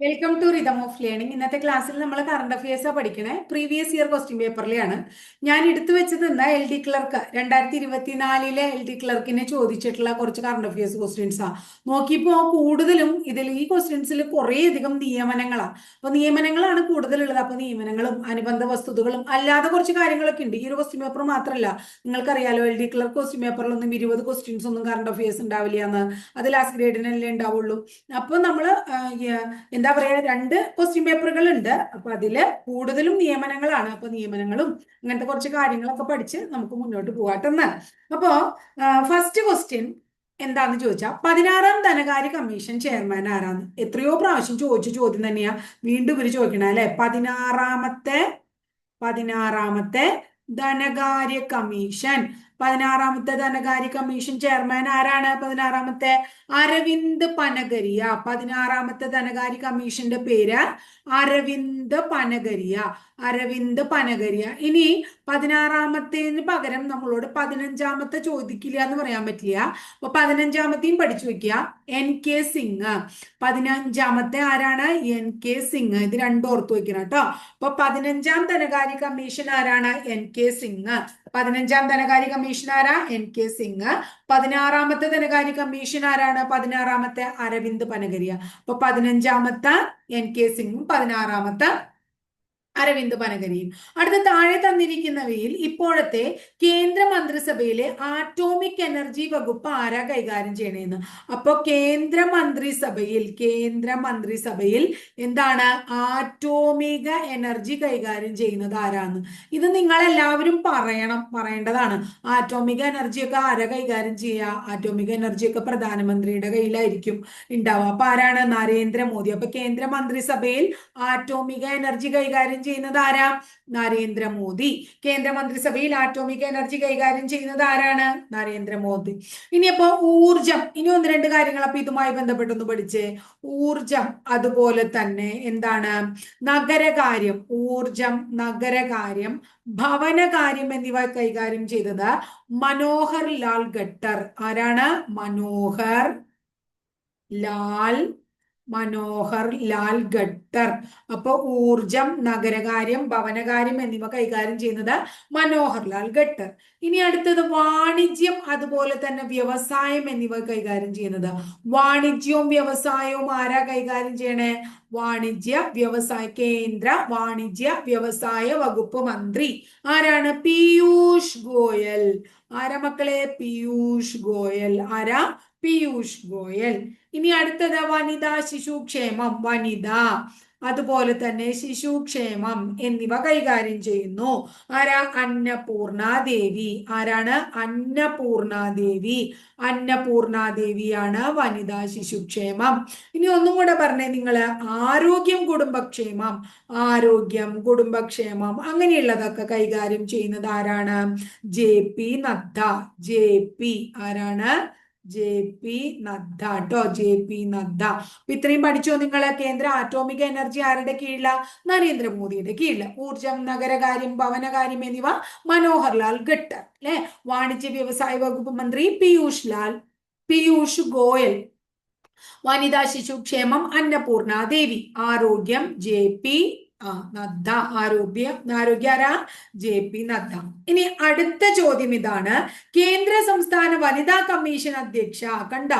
Welcome to rhythm of learning ഇന്നത്തെ ക്ലാസ്സിൽ നമ്മൾ കറണ്ട് അഫയേഴ്സാണ് പഠിക്കണേ. പ്രീവിയസ് ഇയർ ക്വസ്റ്റ്യൻ പേപ്പറിലെയാണ് ഞാൻ എടുത്തു വെച്ചത് എന്താ? എൽ ഡി ക്ലർക്ക് രണ്ടായിരത്തി ഇരുപത്തിനാലിലെ എൽ ഡി ക്ലർക്കിനെ ചോദിച്ചിട്ടുള്ള കുറച്ച് കറണ്ട് അഫയേഴ്സ് ആ. നോക്കിയപ്പോൾ കൂടുതലും ഇതിൽ ഈ ക്വസ്റ്റ്യൻസിൽ കുറേയധികം നിയമനങ്ങളാണ് അപ്പൊ നിയമനങ്ങളാണ് കൂടുതലുള്ളത്. അപ്പൊ നിയമനങ്ങളും അനുബന്ധ വസ്തുതകളും അല്ലാതെ കുറച്ച് കാര്യങ്ങളൊക്കെ ഉണ്ട്. ഈ ഒരു ക്വസ്റ്റ്യൻ പേപ്പർ മാത്രമല്ല നിങ്ങൾക്കറിയാലോ എൽ ഡി ക്ലർക്ക് ക്വസ്റ്റ്യൻ പേപ്പറിലൊന്നും ഇരുപത് ക്വസ്റ്റ്യൻസ് ഒന്നും കറണ്ട് അഫയേഴ്സ് ഉണ്ടാവില്ല എന്ന്. അത് ലാസ്റ്റ് ഗ്രേഡിനല്ലേ ഉണ്ടാവുള്ളൂ. അപ്പൊ നമ്മൾ എന്താ പറയാ രണ്ട് ക്വസ്റ്റ്യൻ പേപ്പറുകൾ ഉണ്ട് അപ്പൊ അതിൽ കൂടുതലും നിയമനങ്ങളാണ്. അപ്പൊ നിയമനങ്ങളും അങ്ങനത്തെ കുറച്ച് കാര്യങ്ങളൊക്കെ പഠിച്ച് നമുക്ക് മുന്നോട്ട് പോകാട്ടെന്ന് അപ്പോ ഫസ്റ്റ് ക്വസ്റ്റ്യൻ എന്താന്ന് ചോദിച്ചാൽ പതിനാറാം ധനകാര്യ കമ്മീഷൻ ചെയർമാൻ ആരാന്ന്? എത്രയോ പ്രാവശ്യം ചോദിച്ച ചോദ്യം തന്നെയാ. വീണ്ടും ഇവർ ചോദിക്കണ അല്ലെ? പതിനാറാമത്തെ പതിനാറാമത്തെ ധനകാര്യ കമ്മീഷൻ. പതിനാറാമത്തെ ധനകാര്യ കമ്മീഷൻ ചെയർമാൻ ആരാണ്? പതിനാറാമത്തെ അരവിന്ദ് പനഗരിയ. പതിനാറാമത്തെ ധനകാര്യ കമ്മീഷന്റെ പേര് അരവിന്ദ് പനഗരിയ. അരവിന്ദ് പനഗരിയ. ഇനി പതിനാറാമത്തേന് പകരം നമ്മളോട് പതിനഞ്ചാമത്തെ ചോദിക്കില്ല എന്ന് പറയാൻ പറ്റില്ല. അപ്പൊ പതിനഞ്ചാമത്തെയും പഠിച്ചു വെക്കുക. എൻ കെ സിംഗ് പതിനഞ്ചാമത്തെ ആരാണ്? എൻ കെ സിംഗ് ഇത് രണ്ടും ഓർത്തു വെക്കണം കേട്ടോ. അപ്പൊ പതിനഞ്ചാം ധനകാര്യ കമ്മീഷൻ ആരാണ്? എൻ കെ സിംഗ് പതിനഞ്ചാം ധനകാര്യ കമ്മീഷൻ ആരാ? എൻ കെ സിംഗ് പതിനാറാമത്തെ ധനകാര്യ കമ്മീഷൻ ആരാണ്? പതിനാറാമത്തെ അരവിന്ദ് പനഗരിയ. അപ്പൊ പതിനഞ്ചാമത്തെ എൻ കെ സിംഗും പതിനാറാമത്തെ അരവിന്ദ് പനഗരിയും അടുത്ത താഴെ തന്നിരിക്കുന്നവയിൽ ഇപ്പോഴത്തെ കേന്ദ്ര മന്ത്രിസഭയിലെ ആറ്റോമിക് എനർജി വകുപ്പ് ആരാ കൈകാര്യം ചെയ്യണേന്ന്. അപ്പോ കേന്ദ്ര മന്ത്രിസഭയിൽ കേന്ദ്ര മന്ത്രിസഭയിൽ എന്താണ് ആറ്റോമിക എനർജി കൈകാര്യം ചെയ്യുന്നത് ആരാന്ന്. ഇത് നിങ്ങൾ എല്ലാവരും പറയണം പറയേണ്ടതാണ്. ആറ്റോമിക എനർജിയൊക്കെ ആരാ കൈകാര്യം ചെയ്യുക ആറ്റോമിക എനർജിയൊക്കെ പ്രധാനമന്ത്രിയുടെ കയ്യിലായിരിക്കും ഉണ്ടാവുക അപ്പൊ ആരാണ്? നരേന്ദ്രമോദി. അപ്പൊ കേന്ദ്ര മന്ത്രിസഭയിൽ ആറ്റോമിക എനർജി കൈകാര്യം ചെയ്യുന്നത് ആരാ? നരേന്ദ്രമോദി. കേന്ദ്ര മന്ത്രിസഭയിൽ ആറ്റോമിക് എനർജി കൈകാര്യം ചെയ്യുന്നത് ആരാണ്? നരേന്ദ്രമോദി. ഇനിയപ്പോ ഊർജം ഇനി ഒന്ന് രണ്ട് കാര്യങ്ങൾ അപ്പൊ ഇതുമായി ബന്ധപ്പെട്ടൊന്ന് പഠിച്ചേ. ഊർജം അതുപോലെ തന്നെ എന്താണ്? നഗരകാര്യം. ഊർജം നഗരകാര്യം ഭവനകാര്യം എന്നിവ കൈകാര്യം ചെയ്തത് മനോഹർ ലാൽ ഖട്ടർ. ആരാണ്? മനോഹർ ലാൽ മനോഹർ ലാൽ ഘട്ടർ അപ്പൊ ഊർജം നഗരകാര്യം ഭവനകാര്യം എന്നിവ കൈകാര്യം ചെയ്യുന്നത് മനോഹർ ലാൽ ഘട്ടർ ഇനി അടുത്തത് വാണിജ്യം അതുപോലെ തന്നെ വ്യവസായം എന്നിവ കൈകാര്യം ചെയ്യുന്നത്. വാണിജ്യവും വ്യവസായവും ആരാ കൈകാര്യം ചെയ്യണേ? വാണിജ്യ വ്യവസായ കേന്ദ്ര വാണിജ്യ വ്യവസായ വകുപ്പ് മന്ത്രി. ആരാണ്? പീയൂഷ് ഗോയൽ. ആരാ മക്കളെ? പീയൂഷ് ഗോയൽ. ആരാ? പീയൂഷ് ഗോയൽ. ഇനി അടുത്തത് വനിതാ ശിശുക്ഷേമം വനിത. അതുപോലെ തന്നെ ശിശുക്ഷേമം എന്നിവ കൈകാര്യം ചെയ്യുന്നു. ആരാ? അന്നപൂർണാദേവി. ആരാണ്? അന്നപൂർണാദേവി. അന്നപൂർണാദേവിയാണ് അന്നപൂർണ ദേവിയാണ് വനിതാ ശിശുക്ഷേമം. ഇനി ഒന്നും കൂടെ പറഞ്ഞേ നിങ്ങൾ ആരോഗ്യം കുടുംബക്ഷേമം. ആരോഗ്യം കുടുംബക്ഷേമം. അങ്ങനെയുള്ളതൊക്കെ കൈകാര്യം ചെയ്യുന്നത് ആരാണ്? J P Nadda. J P ആരാണ്? ജെ പി നദ്ദ കേട്ടോ ജെ പി നദ്ദ അപ്പൊ ഇത്രയും പഠിച്ചോ നിങ്ങൾ കേന്ദ്ര ആറ്റോമിക എനർജി ആരുടെ കീഴില? നരേന്ദ്രമോദിയുടെ കീഴില. ഊർജം നഗരകാര്യം ഭവനകാര്യം എന്നിവ മനോഹർലാൽ ഖട്ടർ അല്ലെ? വാണിജ്യ വ്യവസായ വകുപ്പ് മന്ത്രി പീയൂഷ് ലാൽ പീയൂഷ് ഗോയൽ വനിതാ ശിശുക്ഷേമം അന്നപൂർണ ദേവി ആരോഗ്യം ജെ പി ആ നദ്ദ ആരോഗ്യ ആരോഗ്യാര ജെ പി നദ്ദ. ഇനി അടുത്ത ചോദ്യം ഇതാണ്. കേന്ദ്ര സംസ്ഥാന വനിതാ കമ്മീഷൻ അധ്യക്ഷ കണ്ട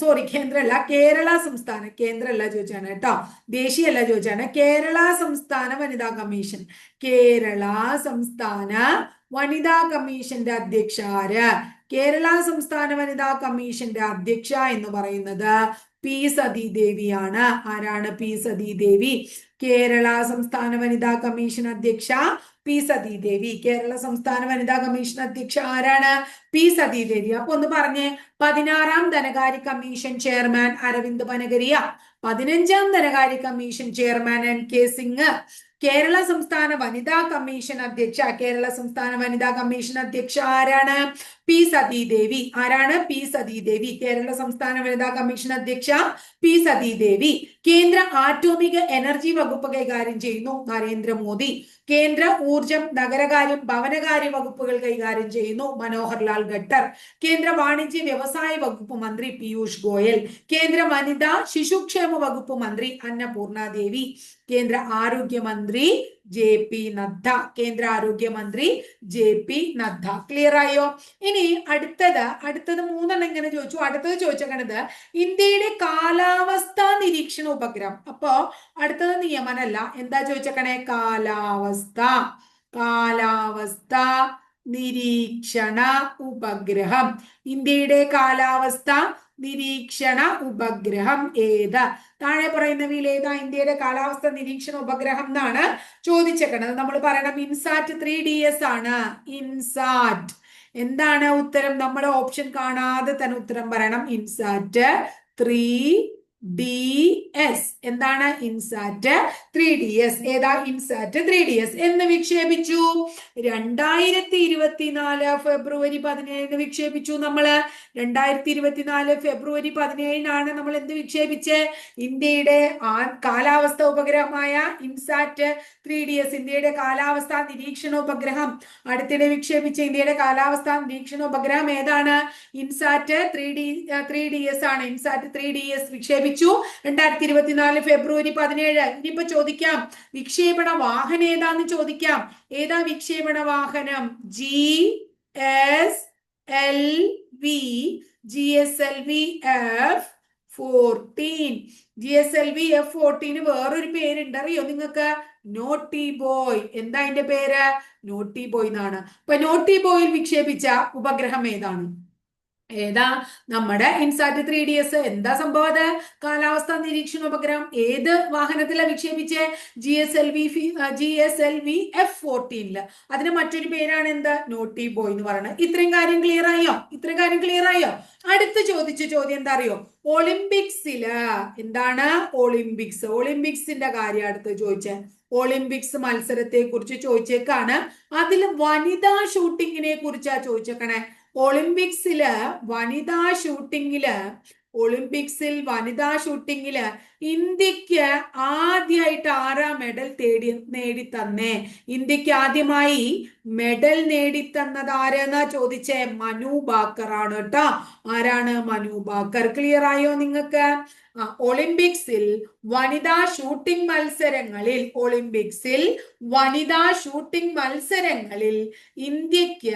സോറി കേന്ദ്രല്ല കേരള സംസ്ഥാന കേന്ദ്രല്ല ചോദിച്ചാണ് കേട്ടോ. ദേശീയല്ല ചോദിച്ചാണ് കേരള സംസ്ഥാന വനിതാ കമ്മീഷൻ. കേരള സംസ്ഥാന വനിതാ കമ്മീഷന്റെ അധ്യക്ഷ ആര്? കേരള സംസ്ഥാന വനിതാ കമ്മീഷന്റെ അധ്യക്ഷ എന്ന് പറയുന്നത് പി സതി ദേവിയാണ് ആരാണ് പി സതി ദേവി കേരള സംസ്ഥാന വനിതാ കമ്മീഷൻ അധ്യക്ഷ പി സതീദേവി. കേരള സംസ്ഥാന വനിതാ കമ്മീഷൻ അധ്യക്ഷ ആരാണ്? പി സതീദേവി. അപ്പൊ ഒന്ന് പറഞ്ഞേ. പതിനാറാം ധനകാര്യ കമ്മീഷൻ ചെയർമാൻ അരവിന്ദ് പനഗരിയ. പതിനഞ്ചാം ധനകാര്യ commission chairman N K Singh. Kerala സംസ്ഥാന വനിതാ കമ്മീഷൻ അധ്യക്ഷ. കേരള സംസ്ഥാന വനിതാ കമ്മീഷൻ അധ്യക്ഷ ആരാണ്? പി സതീദേവി. ആരാണ് പി സതീദേവി? കേരള സംസ്ഥാന വനിതാ കമ്മീഷൻ അധ്യക്ഷ പി സതീദേവി. കേന്ദ്ര ആറ്റോമിക എനർജി വകുപ്പ് കൈകാര്യം ചെയ്യുന്നു നരേന്ദ്രമോദി. കേന്ദ്ര ഊർജം നഗരകാര്യം ഭവനകാര്യ വകുപ്പുകൾ കൈകാര്യം ചെയ്യുന്നു മനോഹർ ലാൽ ഖട്ടർ. കേന്ദ്ര വാണിജ്യ വ്യവസായ വകുപ്പ് മന്ത്രി പീയൂഷ് ഗോയൽ. കേന്ദ്ര വനിതാ ശിശുക്ഷേമ വകുപ്പ് മന്ത്രി അന്നപൂർണ ദേവി കേന്ദ്ര ആരോഗ്യമന്ത്രി ജെ പി നദ്ദ കേന്ദ്ര ആരോഗ്യമന്ത്രി ജെ പി നദ്ദ. ക്ലിയർ ആയോ? ഇനി അടുത്തത് അടുത്തത് മൂന്നെണ്ണം ഇങ്ങനെ ചോദിച്ചു. അടുത്തത് ചോദിച്ചേക്കണത് ഇന്ത്യയുടെ കാലാവസ്ഥാ നിരീക്ഷണ ഉപഗ്രഹം. അപ്പോ അടുത്തത് നിയമനല്ല. എന്താ ചോദിച്ചേക്കണേ? കാലാവസ്ഥ കാലാവസ്ഥ നിരീക്ഷണ ഉപഗ്രഹം. ഇന്ത്യയുടെ കാലാവസ്ഥ നിരീക്ഷണ ഉപഗ്രഹം ഏത്? താഴെ പറയുന്നവയിൽ ഏതാ? ഇന്ത്യയുടെ കാലാവസ്ഥ നിരീക്ഷണ ഉപഗ്രഹം എന്നാണ് ചോദിച്ചേക്കുന്നത് നമ്മൾ പറയണം ഇൻസാറ്റ് ത്രീ ഡി എസ് ആണ്. ഇൻസാറ്റ്. എന്താണ് ഉത്തരം? നമ്മൾ ഓപ്ഷൻ കാണാതെ തന്നെ ഉത്തരം പറയണം. ഇൻസാറ്റ് ത്രീ ഡി എസ് എന്താണ് ഇൻസാറ്റ് ത്രീ ഡി എസ് ഏതാ ഇൻസാറ്റ് ത്രീ ഡി എസ് എന്ന് വിക്ഷേപിച്ചു. രണ്ടായിരത്തി ഇരുപത്തിനാല് ഫെബ്രുവരി പതിനേഴിന് വിക്ഷേപിച്ചു നമ്മൾ. രണ്ടായിരത്തി ഇരുപത്തിനാല് ഫെബ്രുവരി പതിനേഴിനാണ് നമ്മൾ എന്ത് വിക്ഷേപിച്ച്? ഇന്ത്യയുടെ കാലാവസ്ഥ ഉപഗ്രഹമായ ഇൻസാറ്റ് ത്രീ ഡി എസ് ഇന്ത്യയുടെ കാലാവസ്ഥാ നിരീക്ഷണ ഉപഗ്രഹം. അടുത്തിടെ വിക്ഷേപിച്ച ഇന്ത്യയുടെ കാലാവസ്ഥാ നിരീക്ഷണ ഉപഗ്രഹം ഏതാണ്? INSAT three D three D S ആണ്. ഇൻസാറ്റ് ത്രീ ഡി എസ് വിക്ഷേപിച്ചു. രണ്ടായിരത്തി ഇരുപത്തിനാല് ഫെബ്രുവരി പതിനേഴ്. ഇനിയിപ്പോ ചോദിക്കാം വിക്ഷേപണ വാഹനം ഏതാന്ന് ചോദിക്കാം. ഏതാ വിക്ഷേപണ വാഹനം? G S L V G S L V F fourteen G S L V F fourteen വേറൊരു പേരുണ്ട്. അറിയോ നിങ്ങൾക്ക്? നോട്ടി ബോയ് എന്താ അതിന്റെ പേര്? നോട്ടി ബോയ് എന്നാണ്. അപ്പൊ നോട്ടി ബോയിൽ വിക്ഷേപിച്ച ഉപഗ്രഹം ഏതാണ്? ഏതാ? നമ്മുടെ ഇൻസാറ്റ് ത്രീ ഡി എസ് എന്താ സംഭവം അത്? കാലാവസ്ഥ നിരീക്ഷണ ഉപഗ്രഹം. ഏത് വാഹനത്തിലാണ് വിക്ഷേപിച്ച്? G S L V G S L V F ഫോർട്ടീനിൽ അതിന് മറ്റൊരു പേരാണ് എന്താ? നോട്ടി ബോയ് എന്ന് പറയുന്നത്. ഇത്രയും കാര്യം ക്ലിയർ ആയോ? ഇത്രയും കാര്യം ക്ലിയർ ആയോ? അടുത്ത് ചോദിച്ച ചോദ്യം എന്താ അറിയോ? ഒളിമ്പിക്സിൽ എന്താണ് ഒളിമ്പിക്സ് ഒളിമ്പിക്സിന്റെ കാര്യം അടുത്ത് ചോദിച്ചേ. ഒളിമ്പിക്സ് മത്സരത്തെ കുറിച്ച് ചോദിച്ചേക്കാണ്. അതിൽ വനിതാ ഷൂട്ടിങ്ങിനെ കുറിച്ചാ ചോദിച്ചേക്കണേ. ഒളിമ്പിക്സിൽ വനിതാ ഷൂട്ടിങ്ങിൽ ഒളിമ്പിക്സിൽ വനിതാ ഷൂട്ടിങ്ങിൽ ഇന്ത്യയ്ക്ക് ആദ്യമായിട്ട് ആറാം മെഡൽ തേടി നേടി തന്നേ ഇന്ത്യയ്ക്ക് ആദ്യമായി മെഡൽ നേടിത്തന്നത് ആരെന്നാ ചോദിച്ചേ? മനു ബാക്കർ ആണ് കേട്ടോ. ആരാണ് മനു ബാക്കർ? ക്ലിയർ ആയോ നിങ്ങൾക്ക്? ഒളിമ്പിക്സിൽ വനിതാ ഷൂട്ടിംഗ് മത്സരങ്ങളിൽ ഒളിമ്പിക്സിൽ വനിതാ ഷൂട്ടിംഗ് മത്സരങ്ങളിൽ ഇന്ത്യയ്ക്ക്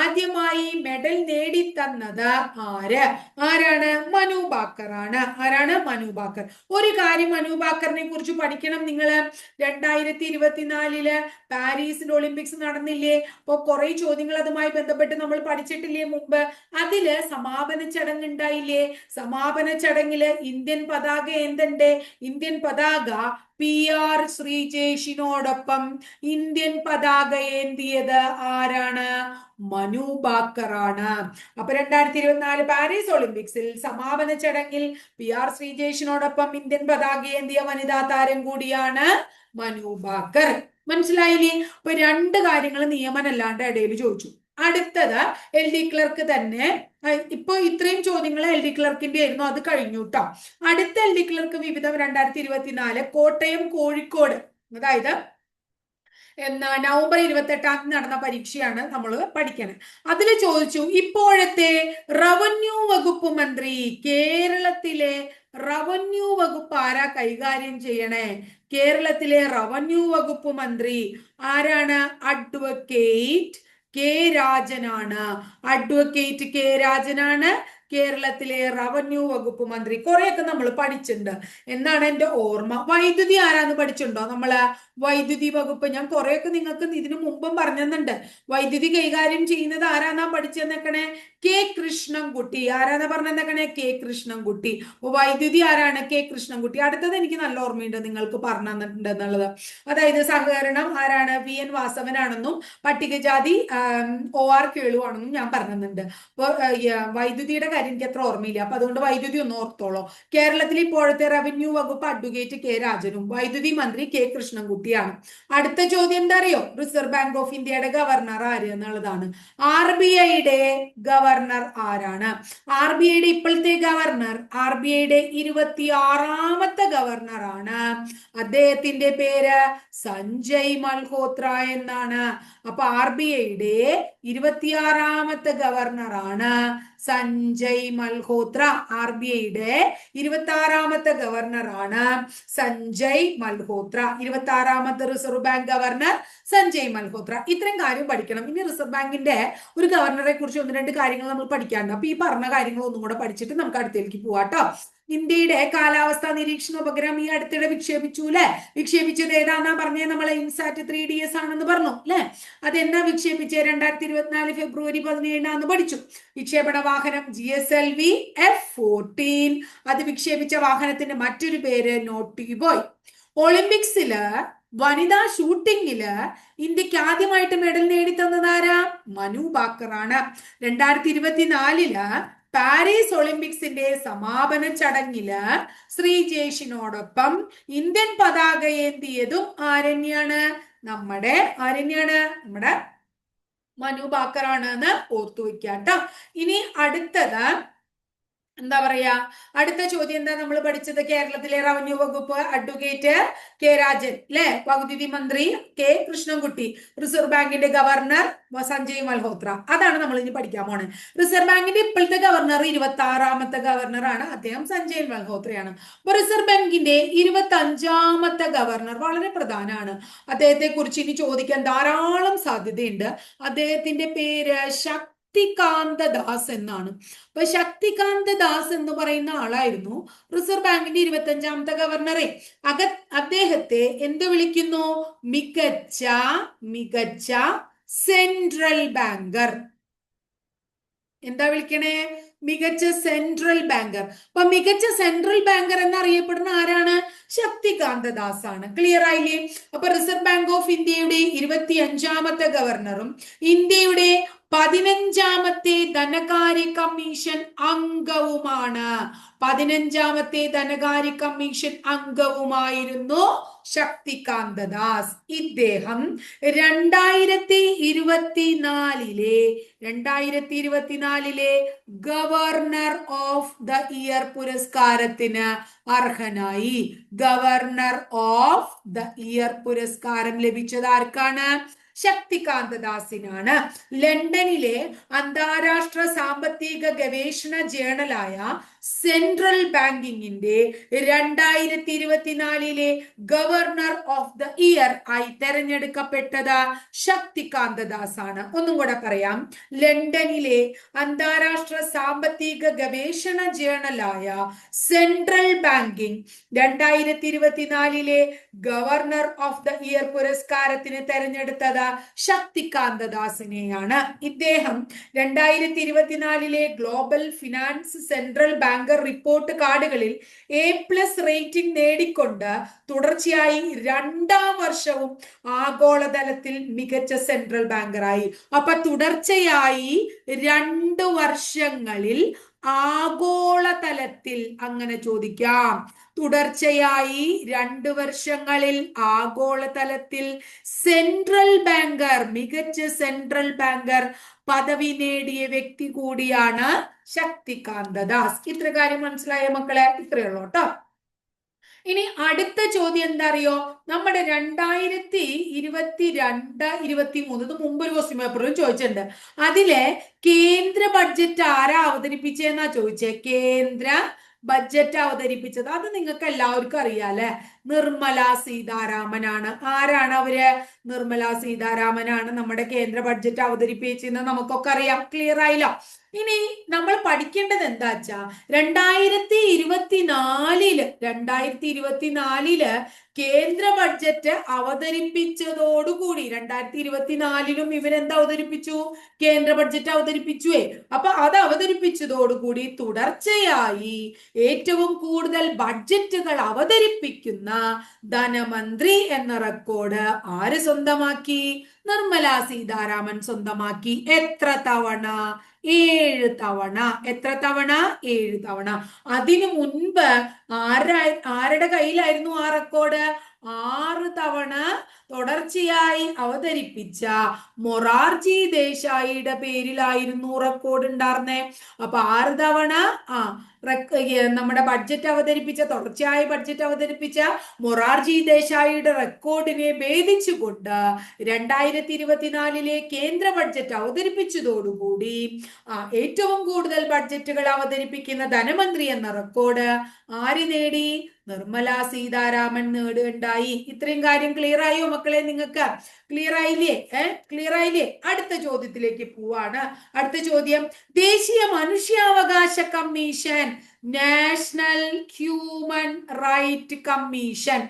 ആദ്യമായി മെഡൽ നേടിത്തന്നത് ആര്? ആരാണ്? മനു ബാക്കർ ആണ് ആരാണ് മനു ബാക്കർ? ഒരു കാര്യം മനു ബാക്കറിനെ കുറിച്ച് പഠിക്കണം നിങ്ങൾ രണ്ടായിരത്തി ഇരുപത്തിനാലിൽ പാരീസിൽ ഒളിമ്പിക്സ് നടന്നില്ലേ? അപ്പോൾ കുറെ ചോദ്യങ്ങൾ അതുമായി ബന്ധപ്പെട്ട് നമ്മൾ പഠിച്ചിട്ടില്ലേ മുമ്പ്? അതിൽ സമാപന ചടങ്ങ് ഉണ്ടായില്ലേ? സമാപന ചടങ്ങിൽ ഇന്ത്യൻ പതാക എന്തുണ്ട്? ഇന്ത്യൻ പതാക പി ആർ ശ്രീജേഷിനോടൊപ്പം. ഇന്ത്യൻ പതാക ഏന്തിയത് ആരാണ്? മനു ബാക്കറാണ്. അപ്പൊ രണ്ടായിരത്തി ഇരുപത്തിനാല് പാരീസ് ഒളിമ്പിക്സിൽ സമാപന ചടങ്ങിൽ പി ആർ ശ്രീജേഷിനോടൊപ്പം ഇന്ത്യൻ പതാക ഏന്തിയ വനിതാ താരം കൂടിയാണ് മനു ബാക്കർ. മനസ്സിലായില്ലേ? അപ്പൊ രണ്ട് കാര്യങ്ങൾ നിയമനല്ലാണ്ട് ഇടയിൽ ചോദിച്ചു. അടുത്തത് എൽ ഡി ക്ലർക്ക് തന്നെ. ഇപ്പൊ ഇത്രയും ചോദ്യങ്ങൾ എൽ ഡി ക്ലർക്കിന്റെ ആയിരുന്നു. അത് കഴിഞ്ഞു കേട്ടോ അടുത്ത എൽ ഡി ക്ലർക്ക് വിവിധം രണ്ടായിരത്തി ഇരുപത്തിനാല് കോട്ടയം കോഴിക്കോട്. അതായത് എന്നാ നവംബർ ഇരുപത്തെട്ടാം തീയതി നടന്ന പരീക്ഷയാണ് നമ്മൾ പഠിക്കണത്. അതിൽ ചോദിച്ചു ഇപ്പോഴത്തെ റവന്യൂ വകുപ്പ് മന്ത്രി കേരളത്തിലെ റവന്യൂ വകുപ്പ് ആരാ കൈകാര്യം ചെയ്യണേ? കേരളത്തിലെ റവന്യൂ വകുപ്പ് മന്ത്രി ആരാണ്? അഡ്വക്കേറ്റ് കെ രാജനാണ്. അഡ്വക്കേറ്റ് കെ രാജനാണ്. കേരളത്തിലെ റവന്യൂ വകുപ്പ് മന്ത്രി. കുറെയൊക്കെ നമ്മൾ പഠിച്ചിട്ടുണ്ട്. എന്നാണ് എന്റെ ഓർമ്മ. വൈദ്യുതി ആരാന്ന് പഠിച്ചിട്ടുണ്ടോ നമ്മൾ? വൈദ്യുതി വകുപ്പ്. ഞാൻ കുറെയൊക്കെ നിങ്ങൾക്ക് ഇതിനു മുമ്പും പറഞ്ഞെന്നുണ്ട് വൈദ്യുതി കൈകാര്യം ചെയ്യുന്നത് ആരാന്നാ പഠിച്ചെന്നേക്കണേ? കെ കൃഷ്ണൻകുട്ടി. ആരാന്നാ പറഞ്ഞെന്നേക്കണേ? കെ കൃഷ്ണൻകുട്ടി. വൈദ്യുതി ആരാണ്? കെ കൃഷ്ണൻകുട്ടി. അടുത്തത് എനിക്ക് നല്ല ഓർമ്മയുണ്ട് നിങ്ങൾക്ക് പറഞ്ഞു തന്നിട്ടുണ്ട് എന്നുള്ളത് അതായത് സഹകരണം ആരാണ്? വി എൻ വാസവനാണെന്നും പട്ടികജാതി ഒ ആർ കേളുവാണെന്നും ഞാൻ പറഞ്ഞിട്ടുണ്ട് അപ്പോൾ വൈദ്യുതിയുടെ കാര്യം എനിക്ക് അത്ര ഓർമ്മയില്ല. അപ്പൊ അതുകൊണ്ട് വൈദ്യുതി ഒന്ന് ഓർത്തോളോ. കേരളത്തിൽ ഇപ്പോഴത്തെ റവന്യൂ വകുപ്പ് അഡ്വക്കേറ്റ് കെ രാജനും വൈദ്യുതി മന്ത്രി കെ കൃഷ്ണൻകുട്ടിയാണ് അടുത്ത ചോദ്യം എന്താ അറിയോ റിസർവ് ബാങ്ക് ഓഫ് ഇന്ത്യയുടെ ഗവർണർ ആര് എന്നുള്ളതാണ്. ആർ ബി ഐയുടെ ഗവർണർ ആരാണ്? ആർ ബി ഐയുടെ ഇപ്പോഴത്തെ ഗവർണർ ആർ ബി ഐയുടെ ഇരുപത്തി ആറാമത്തെ ഗവർണർ ആണ്. അദ്ദേഹത്തിന്റെ പേര് സഞ്ജയ് മൽഹോത്ര എന്നാണ്. അപ്പൊ ആർ ബി ഐയുടെ ഇരുപത്തിയാറാമത്തെ ഗവർണർ ആണ് സഞ്ജയ് മൽഹോത്ര. ആർ ബി ഐയുടെ ഇരുപത്തി ആറാമത്തെ ഗവർണർ ആണ് സഞ്ജയ് മൽഹോത്ര. ഇരുപത്തി ആറാമത്തെ reserve bank governor Sanjay Malhotra. ഇത്രയും കാര്യം പഠിക്കണം. ഇനി റിസർവ് ബാങ്കിന്റെ ഒരു ഗവർണറെ കുറിച്ച് ഒന്ന് രണ്ട് കാര്യങ്ങൾ നമ്മൾ പഠിക്കാനുണ്ട് അപ്പൊ ഈ പറഞ്ഞ കാര്യങ്ങൾ ഒന്നും കൂടെ പഠിച്ചിട്ട് നമുക്ക് അടുത്തേക്ക് പോവാട്ടോ ഇന്ത്യയുടെ കാലാവസ്ഥാ നിരീക്ഷണ ഉപഗ്രഹം ഈ അടുത്തിടെ വിക്ഷേപിച്ചു അല്ലെ വിക്ഷേപിച്ചത് ഏതാന്നാ പറഞ്ഞത് നമ്മളെ ഇൻസാറ്റ് ത്രീ ഡി എസ് ആണെന്ന് പറഞ്ഞു അല്ലെ അതെന്നാ വിക്ഷേപിച്ചത് രണ്ടായിരത്തി ഇരുപത്തിനാല് ഫെബ്രുവരി പതിനേഴിനാന്ന് പഠിച്ചു. വിക്ഷേപണ വാഹനം G S L V F fourteen അത് വിക്ഷേപിച്ച വാഹനത്തിന്റെ മറ്റൊരു പേര് നോട്ടി ബോയ് ഒളിമ്പിക്സിൽ വനിതാ ഷൂട്ടിങ്ങിൽ ഇന്ത്യയ്ക്ക് ആദ്യമായിട്ട് മെഡൽ നേടി ആരാ? മനു ബാക്കറാണ്. രണ്ടായിരത്തി ഇരുപത്തിനാലിൽ പാരീസ് ഒളിമ്പിക്സിന്റെ സമാപന ചടങ്ങിൽ ശ്രീ ശ്രീജേഷിനോടൊപ്പം ഇന്ത്യൻ പതാക ഏന്തിയതും ആരണ്യാണ് നമ്മുടെ ആരണ്യാണ് നമ്മുടെ മനു ബാക്കറാണ് എന്ന് ഓർത്തു വെക്കാട്ടോ ഇനി അടുത്തത് എന്താ പറയാ? അടുത്ത ചോദ്യം എന്താ? നമ്മൾ പഠിച്ചത് കേരളത്തിലെ റവന്യൂ വകുപ്പ് അഡ്വക്കേറ്റ് കെ രാജൻ അല്ലെ വൈദ്യുതി മന്ത്രി കെ കൃഷ്ണൻകുട്ടി റിസർവ് ബാങ്കിന്റെ ഗവർണർ സഞ്ജയ് മൽഹോത്ര. അതാണ് നമ്മൾ ഇനി പഠിക്കാൻ പോണത് റിസർവ് ബാങ്കിന്റെ ഇപ്പോഴത്തെ ഗവർണർ ഇരുപത്തി ആറാമത്തെ ഗവർണറാണ് അദ്ദേഹം സഞ്ജയ് മൽഹോത്രയാണ്. അപ്പൊ റിസർവ് ബാങ്കിന്റെ ഇരുപത്തി അഞ്ചാമത്തെ ഗവർണർ വളരെ പ്രധാനമാണ്. അദ്ദേഹത്തെ കുറിച്ച് ഇനി ചോദിക്കാൻ ധാരാളം സാധ്യതയുണ്ട്. അദ്ദേഹത്തിന്റെ പേര് ശക്തി ശക്തികാന്ത ദാസ് എന്നാണ്. അപ്പൊ ശക്തികാന്ത ദാസ് എന്ന് പറയുന്ന ആളായിരുന്നു റിസർവ് ബാങ്കിന്റെ ഇരുപത്തി അഞ്ചാമത്തെ ഗവർണറെ. അക അദ്ദേഹത്തെ എന്ത് വിളിക്കുന്നു? മികച്ച മികച്ച സെൻട്രൽ ബാങ്കർ. എന്താ വിളിക്കണേ? മികച്ച സെൻട്രൽ ബാങ്കർ. അപ്പൊ മികച്ച സെൻട്രൽ ബാങ്കർ എന്നറിയപ്പെടുന്ന ആരാണ്? ശക്തികാന്ത ദാസ് ആണ് ക്ലിയർ ആയില്ലേ? അപ്പൊ റിസർവ് ബാങ്ക് ഓഫ് ഇന്ത്യയുടെ ഇരുപത്തി അഞ്ചാമത്തെ ഗവർണറും ഇന്ത്യയുടെ പതിനഞ്ചാമത്തെ ധനകാര്യ കമ്മീഷൻ അംഗവുമാണ്. പതിനഞ്ചാമത്തെ ധനകാര്യ കമ്മീഷൻ അംഗവുമായിരുന്നു ശക്തികാന്ത ദാസ്. ഇദ്ദേഹം രണ്ടായിരത്തി ഇരുപത്തിനാലിലെ രണ്ടായിരത്തി ഇരുപത്തിനാലിലെ ഗവർണർ ഓഫ് ദ ഇയർ പുരസ്കാരത്തിന് അർഹനായി. ഗവർണർ ഓഫ് ദ ഇയർ പുരസ്കാരം ലഭിച്ചത് ആർക്കാണ്? ശക്തികാന്ത ദാസിനാണ് ലണ്ടനിലെ അന്താരാഷ്ട്ര സാമ്പത്തിക ഗവേഷണ ജേണലായ സെൻട്രൽ ബാങ്കിങ്ങിന്റെ രണ്ടായിരത്തി ഇരുപത്തിനാലിലെ ഗവർണർ ഓഫ് ദ ഇയർ ആയി തെരഞ്ഞെടുക്കപ്പെട്ടത് ശക്തികാന്ത ദാസ് ആണ് ഒന്നും കൂടെ പറയാം. ലണ്ടനിലെ അന്താരാഷ്ട്ര സാമ്പത്തിക ഗവേഷണ ജേണലായ സെൻട്രൽ ബാങ്കിങ് രണ്ടായിരത്തി ഇരുപത്തിനാലിലെ ഗവർണർ ഓഫ് ദ ഇയർ പുരസ്കാരത്തിന് തെരഞ്ഞെടുത്തത് ശക്തികാന്ത ദാസിനെയാണ് ഇദ്ദേഹം രണ്ടായിരത്തി ഇരുപത്തിനാലിലെ global finance central banker report കാർഡുകളിൽ A plus rating നേടിക്കൊണ്ട് തുടർച്ചയായി രണ്ടാം വർഷവും ആഗോളതലത്തിൽ മികച്ച സെൻട്രൽ ബാങ്കറായി അപ്പൊ തുടർച്ചയായി രണ്ട് വർഷങ്ങളിൽ ആഗോളതലത്തിൽ അങ്ങനെ ചോദിക്കാം. തുടർച്ചയായി രണ്ട് വർഷങ്ങളിൽ ആഗോളതലത്തിൽ സെൻട്രൽ ബാങ്കർ മികച്ച സെൻട്രൽ ബാങ്കർ പദവി നേടിയ വ്യക്തി കൂടിയാണ് ശക്തികാന്ത ദാസ് ഇത്ര കാര്യം മനസ്സിലായ മക്കളെ? ഇത്രയേ ഉള്ളൂ കേട്ടോ. ഇനി അടുത്ത ചോദ്യം എന്താ അറിയോ നമ്മുടെ രണ്ടായിരത്തി ഇരുപത്തി രണ്ട് ഇരുപത്തി മൂന്ന് ഇത് മുമ്പ് ഒരു ക്വസ്റ്റ്യൻ പേപ്പറിൽ ചോദിച്ചിട്ടുണ്ട്. അതിലെ കേന്ദ്ര ബഡ്ജറ്റ് ആരാ അവതരിപ്പിച്ചെന്നാ ചോദിച്ചേ? കേന്ദ്ര ബഡ്ജറ്റ് അവതരിപ്പിച്ചത്. അത് നിങ്ങൾക്ക് എല്ലാവർക്കും അറിയാല്ലേ നിർമ്മല സീതാരാമനാണ്. ആരാണ് അവർ? നിർമ്മല സീതാരാമനാണ് നമ്മുടെ കേന്ദ്ര ബഡ്ജറ്റ് അവതരിപ്പിച്ചെന്ന് നമുക്കൊക്കെ അറിയാം. ക്ലിയർ ആയില്ലോ? ഇനി നമ്മൾ പഠിക്കേണ്ടത് എന്താ വെച്ചാ രണ്ടായിരത്തി ഇരുപത്തിനാലിൽ രണ്ടായിരത്തി ഇരുപത്തിനാലിൽ കേന്ദ്ര ബഡ്ജറ്റ് അവതരിപ്പിച്ചതോടുകൂടി രണ്ടായിരത്തി ഇരുപത്തിനാലിലും ഇവരെന്താ അവതരിപ്പിച്ചു? കേന്ദ്ര ബഡ്ജറ്റ് അവതരിപ്പിച്ചുവേ. അപ്പൊ അത് അവതരിപ്പിച്ചതോടുകൂടി തുടർച്ചയായി ഏറ്റവും കൂടുതൽ ബഡ്ജറ്റുകൾ അവതരിപ്പിക്കുന്ന ധനമന്ത്രി എന്ന റെക്കോർഡ് ആര് സ്വന്തമാക്കി? നിർമ്മല സീതാരാമൻ സ്വന്തമാക്കി. എത്ര തവണ? ഏഴ് തവണ. എത്ര തവണ? ഏഴ് തവണ. അതിനു മുൻപ് ആരാ ആരുടെ കയ്യിലായിരുന്നു ആ റെക്കോർഡ് ആറ് തവണ തുടർച്ചയായി അവതരിപ്പിച്ച മൊറാർജി ദേശായിയുടെ പേരിലായിരുന്നു റെക്കോർഡ് ഉണ്ടായിരുന്നേ അപ്പൊ ആറ് തവണ ആ നമ്മുടെ ബഡ്ജറ്റ് അവതരിപ്പിച്ച തുടർച്ചയായി ബഡ്ജറ്റ് അവതരിപ്പിച്ച മൊറാർജി ദേശായിയുടെ റെക്കോർഡിനെ ഭേദിച്ചുകൊണ്ട് രണ്ടായിരത്തി ഇരുപത്തിനാലിലെ കേന്ദ്ര ബഡ്ജറ്റ് അവതരിപ്പിച്ചതോടുകൂടി ആ ഏറ്റവും കൂടുതൽ ബഡ്ജറ്റുകൾ അവതരിപ്പിക്കുന്ന ധനമന്ത്രി എന്ന റെക്കോർഡ് ആര് നേടി? നിർമ്മല സീതാരാമൻ നേടുകയുണ്ടായി. ഇത്രയും കാര്യം ക്ലിയർ ആയോ? മക്കളെ നിങ്ങൾക്ക് ക്ലിയർ ആയില്ലേ? ഏഹ് ക്ലിയർ ആയില്ലേ? അടുത്ത ചോദ്യത്തിലേക്ക് പോവാണ്. അടുത്ത ചോദ്യം. ദേശീയ മനുഷ്യാവകാശ commission national human right commission.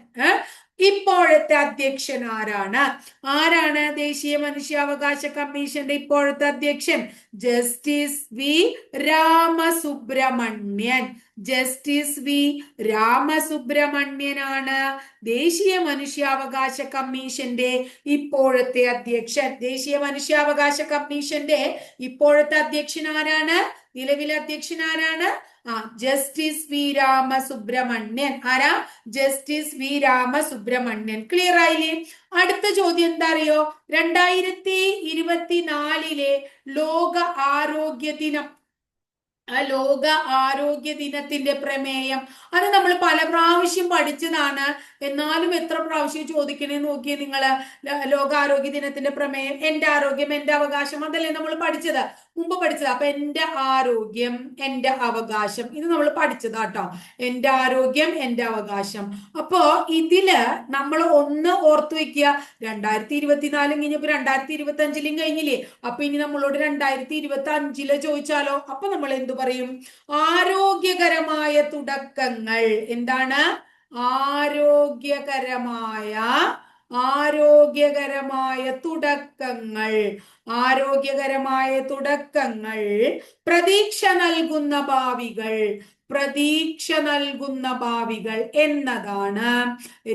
ഇപ്പോഴത്തെ അധ്യക്ഷൻ ആരാണ്? ആരാണ് ദേശീയ മനുഷ്യാവകാശ കമ്മീഷന്റെ ഇപ്പോഴത്തെ അധ്യക്ഷൻ? Justice V Ramasubramanian. Justice V രാമസുബ്രഹ്മണ്യനാണ്. ദേശീയ മനുഷ്യാവകാശ കമ്മീഷന്റെ ഇപ്പോഴത്തെ അധ്യക്ഷൻ. ദേശീയ മനുഷ്യാവകാശ കമ്മീഷന്റെ ഇപ്പോഴത്തെ അധ്യക്ഷൻ ആരാണ്? നിലവിലെ അധ്യക്ഷൻ ആരാണ്? ആ ജസ്റ്റിസ് വി രാമസുബ്രഹ്മണ്യൻ. ആരാ? Justice V Ramasubramanian. ക്ലിയർ ആയില്ലേ? അടുത്ത ചോദ്യം എന്താ അറിയോ? രണ്ടായിരത്തി ഇരുപത്തിനാലിലെ ലോക ആരോഗ്യ ദിനം ലോക ആരോഗ്യ ദിനത്തിന്റെ പ്രമേയം. അത് നമ്മൾ പല പ്രാവശ്യം പഠിച്ചതാണ്. എന്നാലും എത്ര പ്രാവശ്യം ചോദിക്കണേ നോക്കിയേ നിങ്ങൾ ലോക ലോകാരോഗ്യ ദിനത്തിന്റെ പ്രമേയം എന്റെ ആരോഗ്യം എന്റെ അവകാശം അതല്ലേ നമ്മൾ പഠിച്ചത്? മുമ്പ് പഠിച്ചത്. അപ്പൊ എന്റെ ആരോഗ്യം എന്റെ അവകാശം. ഇത് നമ്മൾ പഠിച്ചതാ കേട്ടോ എന്റെ ആരോഗ്യം എന്റെ അവകാശം. അപ്പോ ഇതിൽ നമ്മൾ ഒന്ന് ഓർത്തു വെക്കുക രണ്ടായിരത്തി ഇരുപത്തിനാലും കഴിഞ്ഞപ്പോ രണ്ടായിരത്തി ഇരുപത്തി അഞ്ചിലും കഴിഞ്ഞില്ലേ? അപ്പൊ ഇനി നമ്മളോട് രണ്ടായിരത്തി ഇരുപത്തി അഞ്ചിൽ ചോദിച്ചാലോ? അപ്പൊ നമ്മൾ എന്തു പറയും? ആരോഗ്യകരമായ തുടക്കങ്ങൾ എന്താണ്? ആരോഗ്യകരമായ ആരോഗ്യകരമായ തുടക്കങ്ങൾ. ആരോഗ്യകരമായ തുടക്കങ്ങൾ. പ്രതീക്ഷ നൽകുന്ന ഭാവികൾ. പ്രതീക്ഷ നൽകുന്ന ഭാവികൾ എന്നതാണ്.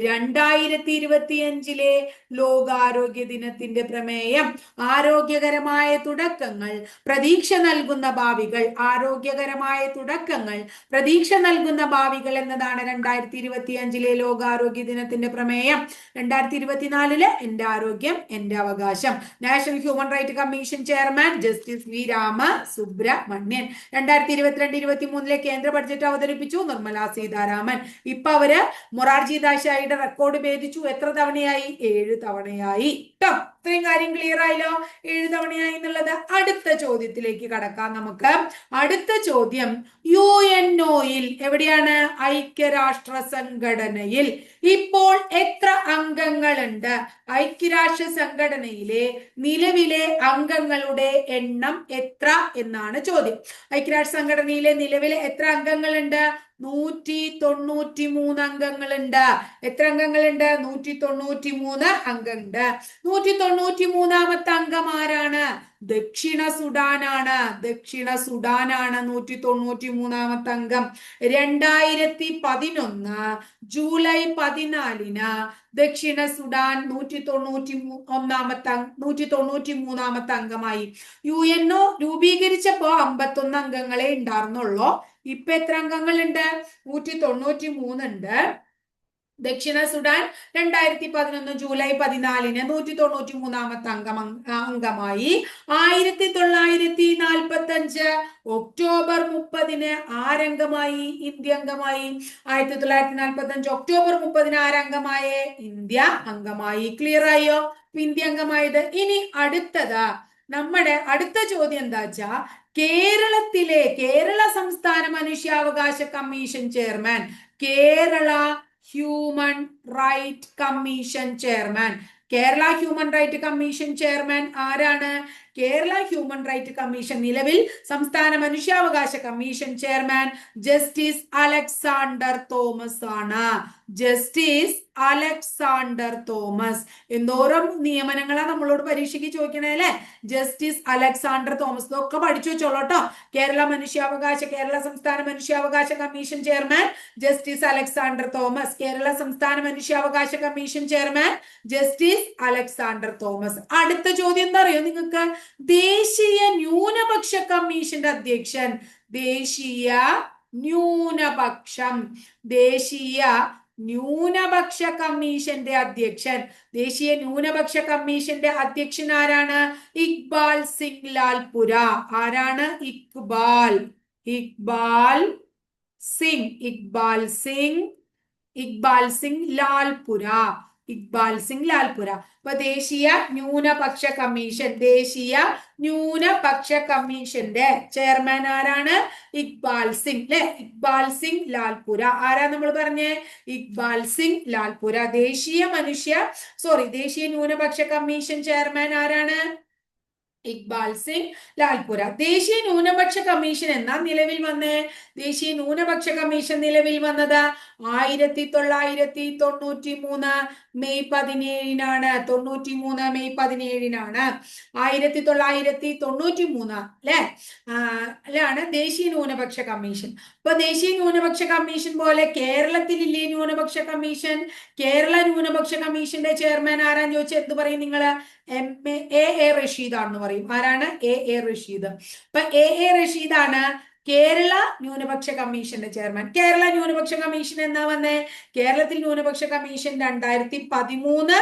രണ്ടായിരത്തി ഇരുപത്തിയഞ്ചിലെ ലോകാരോഗ്യ ദിനത്തിന്റെ പ്രമേയം ആരോഗ്യകരമായ തുടക്കങ്ങൾ പ്രതീക്ഷ നൽകുന്ന ഭാവികൾ ആരോഗ്യകരമായ തുടക്കങ്ങൾ പ്രതീക്ഷ നൽകുന്ന ഭാവികൾ എന്നതാണ് രണ്ടായിരത്തി ഇരുപത്തിയഞ്ചിലെ ലോകാരോഗ്യ ദിനത്തിന്റെ പ്രമേയം. രണ്ടായിരത്തി ഇരുപത്തിനാലിൽ എന്റെ ആരോഗ്യം എന്റെ അവകാശം. National human right commission chairman justice V Ramasubramanian രണ്ടായിരത്തി ഇരുപത്തിരണ്ട് ഇരുപത്തി മൂന്നിലെ കേന്ദ്ര ബഡ്ജറ്റ് അവതരിപ്പിച്ചു നിർമ്മല സീതാരാമൻ. ഇപ്പൊ അവർ മൊറാർജി ദാശായിയുടെ റെക്കോർഡ് ഭേദിച്ചു. എത്ര തവണയായി? ഏഴ് തവണയായി. ട്ടോ. ഇത്രയും കാര്യം ക്ലിയർ ആയല്ലോ? ഏഴ് തവണയായി എന്നുള്ളത്. അടുത്ത ചോദ്യത്തിലേക്ക് കടക്കാം നമുക്ക്. അടുത്ത ചോദ്യം യു എൻ ഒയിൽ എവിടെയാണ് ഐക്യരാഷ്ട്ര സംഘടനയിൽ? ഇപ്പോൾ എത്ര അംഗങ്ങളുണ്ട്? ഐക്യരാഷ്ട്ര സംഘടനയിലെ നിലവിലെ അംഗങ്ങളുടെ എണ്ണം എത്ര എന്നാണ് ചോദ്യം. ഐക്യരാഷ്ട്ര സംഘടനയിലെ നിലവിലെ എത്ര അംഗങ്ങളുണ്ട്? നൂറ്റി തൊണ്ണൂറ്റി മൂന്ന് അംഗങ്ങളുണ്ട്. എത്ര അംഗങ്ങളുണ്ട്? നൂറ്റി തൊണ്ണൂറ്റി മൂന്ന് അംഗമുണ്ട് നൂറ്റി തൊണ്ണൂറ്റി മൂന്നാമത്തെ അംഗം ആരാണ്? ദക്ഷിണ സുഡാനാണ്. ദക്ഷിണ സുഡാനാണ് നൂറ്റി തൊണ്ണൂറ്റി മൂന്നാമത്തെ അംഗം. രണ്ടായിരത്തി പതിനൊന്ന് ജൂലൈ പതിനാലിന് ദക്ഷിണ സുഡാൻ നൂറ്റി തൊണ്ണൂറ്റി ഒന്നാമത്തെ നൂറ്റി തൊണ്ണൂറ്റി മൂന്നാമത്തെ അംഗമായി. യു എൻ ഒ രൂപീകരിച്ചപ്പോ അമ്പത്തൊന്ന് അംഗങ്ങളെ ഉണ്ടായിരുന്നുള്ളൂ. ഇപ്പൊ എത്ര അംഗങ്ങളുണ്ട്? നൂറ്റി തൊണ്ണൂറ്റി മൂന്നുണ്ട് ദക്ഷിണ സുഡാൻ രണ്ടായിരത്തി പതിനൊന്ന് ജൂലൈ പതിനാലിന് നൂറ്റി തൊണ്ണൂറ്റി മൂന്നാമത്തെ അംഗം അംഗമായി. ആയിരത്തി തൊള്ളായിരത്തി നാൽപ്പത്തി അഞ്ച് ഒക്ടോബർ മുപ്പതിന് ആരംഗമായി? ഇന്ത്യ അംഗമായി. ആയിരത്തി തൊള്ളായിരത്തി നാൽപ്പത്തി അഞ്ച് ഒക്ടോബർ മുപ്പതിന് ആരംഗമായ? ഇന്ത്യ അംഗമായി. ക്ലിയർ ആയോ? ഇന്ത്യ അംഗമായത്. ഇനി അടുത്തത്. നമ്മുടെ അടുത്ത ചോദ്യം എന്താ വെച്ചാ കേരളത്തിലെ കേരള സംസ്ഥാന മനുഷ്യാവകാശ commission chairman Kerala human right commission chairman. Kerala human right commission chairman ആരാണ്? കേരള ഹ്യൂമൻ റൈറ്റ് കമ്മീഷൻ നിലവിൽ സംസ്ഥാന മനുഷ്യാവകാശ commission chairman justice Alexander Thomas ആണ്. Justice Alexander Thomas. എന്തോരം നിയമനങ്ങളാ നമ്മളോട് പരീക്ഷയ്ക്ക് ചോദിക്കണേ അല്ലെ? ജസ്റ്റിസ് അലക്സാണ്ടർ തോമസ് ഇതൊക്കെ പഠിച്ചു വെച്ചോളൂട്ടോ കേരള മനുഷ്യാവകാശ കേരള സംസ്ഥാന മനുഷ്യാവകാശ commission chairman justice Alexander Thomas. Kerala സംസ്ഥാന മനുഷ്യാവകാശ commission chairman justice Alexander Thomas. അടുത്ത ചോദ്യം എന്താ അറിയോ നിങ്ങൾക്ക്? ദേശീയ ന്യൂനപക്ഷ കമ്മീഷന്റെ അധ്യക്ഷൻ. ദേശീയ ന്യൂനപക്ഷം. ദേശീയ ന്യൂനപക്ഷ കമ്മീഷന്റെ അധ്യക്ഷൻ. ദേശീയ ന്യൂനപക്ഷ കമ്മീഷന്റെ അധ്യക്ഷൻ ആരാണ്? ഇക്ബാൽ സിംഗ് ലാൽപുര. ആരാണ്? ഇക്ബാൽ. ഇക്ബാൽ സിംഗ്. ഇക്ബാൽ സിംഗ്. ഇക്ബാൽ സിംഗ് ലാൽപുര. ഇക്ബാൽ സിംഗ് ലാൽപുര. അപ്പൊ ദേശീയ ന്യൂനപക്ഷ കമ്മീഷൻ ദേശീയ ന്യൂനപക്ഷ കമ്മീഷന്റെ ചെയർമാൻ ആരാണ്? ഇക്ബാൽ സിംഗ് അല്ലെ ഇക്ബാൽ സിംഗ് ലാൽപുര. ആരാ നമ്മൾ പറഞ്ഞേ? ഇക്ബാൽ സിംഗ് ലാൽപുര. ദേശീയ മനുഷ്യ സോറി ദേശീയ ന്യൂനപക്ഷ കമ്മീഷൻ ചെയർമാൻ ആരാണ്? ഇക്ബാൽ സിംഗ് ലാൽപുര. ദേശീയ ന്യൂനപക്ഷ കമ്മീഷൻ എന്നാ നിലവിൽ വന്നേ? ദേശീയ ന്യൂനപക്ഷ കമ്മീഷൻ നിലവിൽ വന്നത് ആയിരത്തി തൊള്ളായിരത്തി തൊണ്ണൂറ്റി മൂന്ന് മെയ് പതിനേഴിനാണ്. തൊണ്ണൂറ്റി മൂന്ന് മെയ് പതിനേഴിനാണ്. ആയിരത്തി തൊള്ളായിരത്തി തൊണ്ണൂറ്റി മൂന്ന് അല്ലെ ാണ് ദേശീയ ന്യൂനപക്ഷ കമ്മീഷൻ. ഇപ്പൊ ദേശീയ ന്യൂനപക്ഷ കമ്മീഷൻ പോലെ കേരളത്തിലില്ലേ ന്യൂനപക്ഷ കമ്മീഷൻ? കേരള ന്യൂനപക്ഷ കമ്മീഷന്റെ ചെയർമാൻ ആരാന്ന് ചോദിച്ചാൽ എന്ത് പറയും നിങ്ങൾ എം എ എ റഷീദ് ആണെന്ന് പറയും. ആരാണ്? A A Rasheed. ഇപ്പൊ എ എ റഷീദ് ആണ് കേരള ന്യൂനപക്ഷ കമ്മീഷന്റെ ചെയർമാൻ. കേരള ന്യൂനപക്ഷ കമ്മീഷൻ എന്നാ വന്നേ? കേരളത്തിൽ ന്യൂനപക്ഷ കമ്മീഷൻ രണ്ടായിരത്തി പതിമൂന്ന്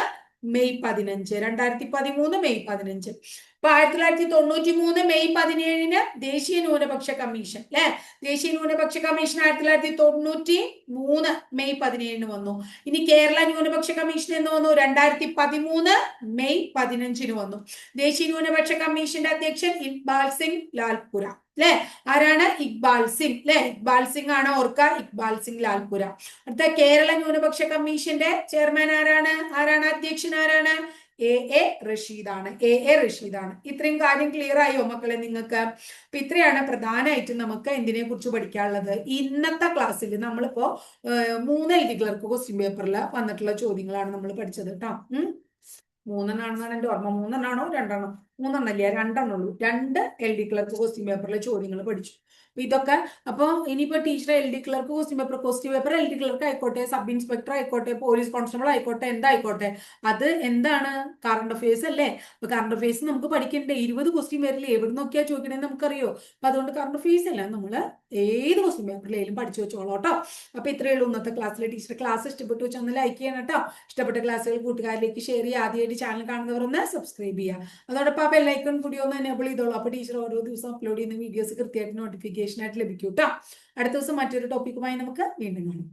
മെയ് പതിനഞ്ച്. രണ്ടായിരത്തി പതിമൂന്ന് മെയ് പതിനഞ്ച്. ഇപ്പൊ ആയിരത്തി തൊള്ളായിരത്തി തൊണ്ണൂറ്റി മൂന്ന് മെയ് പതിനേഴിന് ദേശീയ ന്യൂനപക്ഷ കമ്മീഷൻ അല്ലെ ദേശീയ ന്യൂനപക്ഷ കമ്മീഷൻ ആയിരത്തി തൊള്ളായിരത്തി തൊണ്ണൂറ്റി മൂന്ന് മെയ് പതിനേഴിന് വന്നു. ഇനി കേരള ന്യൂനപക്ഷ കമ്മീഷൻ എന്ന് വന്നു? രണ്ടായിരത്തി പതിമൂന്ന് മെയ് പതിനഞ്ചിന് വന്നു. ദേശീയ ന്യൂനപക്ഷ കമ്മീഷന്റെ അധ്യക്ഷൻ ഇക്ബാൽ സിംഗ് ലാൽപുര അല്ലെ ആരാണ്? ഇക്ബാൽ സിംഗ് അല്ലെ ഇക്ബാൽ സിംഗ് ആണ് ഓർക്ക ഇക്ബാൽ സിംഗ് ലാൽപുര. അടുത്ത കേരള ന്യൂനപക്ഷ കമ്മീഷന്റെ ചെയർമാൻ ആരാണ്? ആരാണ്? അധ്യക്ഷൻ ആരാണ്? എ എ റഷീദാണ്. എ എ റഷീദാണ്. ഇത്രയും കാര്യം ക്ലിയർ ആയോ മക്കളെ നിങ്ങൾക്ക്? അപ്പൊ ഇത്രയാണ് പ്രധാനമായിട്ടും നമുക്ക് എന്തിനെ കുറിച്ച് പഠിക്കാനുള്ളത്. ഇന്നത്തെ ക്ലാസ്സിൽ നമ്മളിപ്പോ മൂന്ന് എൽ ഡി ക്ലർക്ക് ക്വസ്റ്റ്യൻ പേപ്പറിൽ വന്നിട്ടുള്ള ചോദ്യങ്ങളാണ് നമ്മൾ പഠിച്ചത് കേട്ടോ മൂന്നെണ്ണാണെന്നാണ് എന്റെ ഓർമ്മ. മൂന്നെണ്ണാണോ രണ്ടെണ്ണോ. മൂന്നെണ്ണല്ലേ? രണ്ടെണ്ണുള്ളൂ. രണ്ട് എൽ ഡി ക്ലർക്ക് ക്വസ്റ്റ്യൻ പേപ്പറിലെ ചോദ്യങ്ങൾ പഠിച്ചു. അപ്പൊ ഇതൊക്കെ അപ്പൊ ഇനിയിപ്പോ teacher L D clerk question paper question paper L D clerk ആയിക്കോട്ടെ സബ് ഇൻസ്പെക്ടർ ആയിക്കോട്ടെ പോലീസ് കോൺസ്റ്റബിൾ ആയിക്കോട്ടെ എന്തായിക്കോട്ടെ അത് എന്താണ്? കറണ്ട് അഫയേഴ്സ് അല്ലേ? അപ്പൊ കറണ്ട് അഫയേഴ്സ് നമുക്ക് പഠിക്കണ്ടേ? ഇരുപത് ക്വസ്റ്റ്യൻ പേരിൽ എവിടെ നോക്കിയാൽ ചോദിക്കണേന്ന് നമുക്കറിയോ? അപ്പൊ അതുകൊണ്ട് കറണ്ട് അഫയേഴ്സ് അല്ല നമ്മൾ ഏത് ക്വസ്റ്റ്യൻ പേപ്പറിലേലും പഠിച്ചു വെച്ചോളൂ കേട്ടോ. അപ്പൊ ഇത്രയേ ഉള്ളൂ ഇന്നത്തെ ക്ലാസ്സിലെ ടീച്ചർ ക്ലാസ് ഇഷ്ടപ്പെട്ടു വെച്ചാൽ ഒന്ന് ലൈക്ക് ചെയ്യണം കേട്ടോ. ഇഷ്ടപ്പെട്ട ക്ലാസ്സുകൾ കൂട്ടുകാരിലേക്ക് ഷെയർ ചെയ്യുക. ആദ്യമായിട്ട് ചാനൽ കാണുന്നവർ ഒന്ന് സബ്സ്ക്രൈബ് ചെയ്യുക. അതോടൊപ്പം ആ ബെല്ലൈക്കൺ കൂടി ഒന്ന് എനേബിൾ ചെയ്തോളൂ. അപ്പൊ ടീച്ചർ ഓരോ ദിവസം അപ്ലോഡ് ചെയ്യുന്ന വീഡിയോസ് കൃത്യമായിട്ട് നോട്ടിഫിക്കേഷൻ ആയിട്ട് ലഭിക്കും കേട്ടോ അടുത്ത ദിവസം മറ്റൊരു ടോപ്പിക്കുമായി നമുക്ക് വീണ്ടും കാണാം.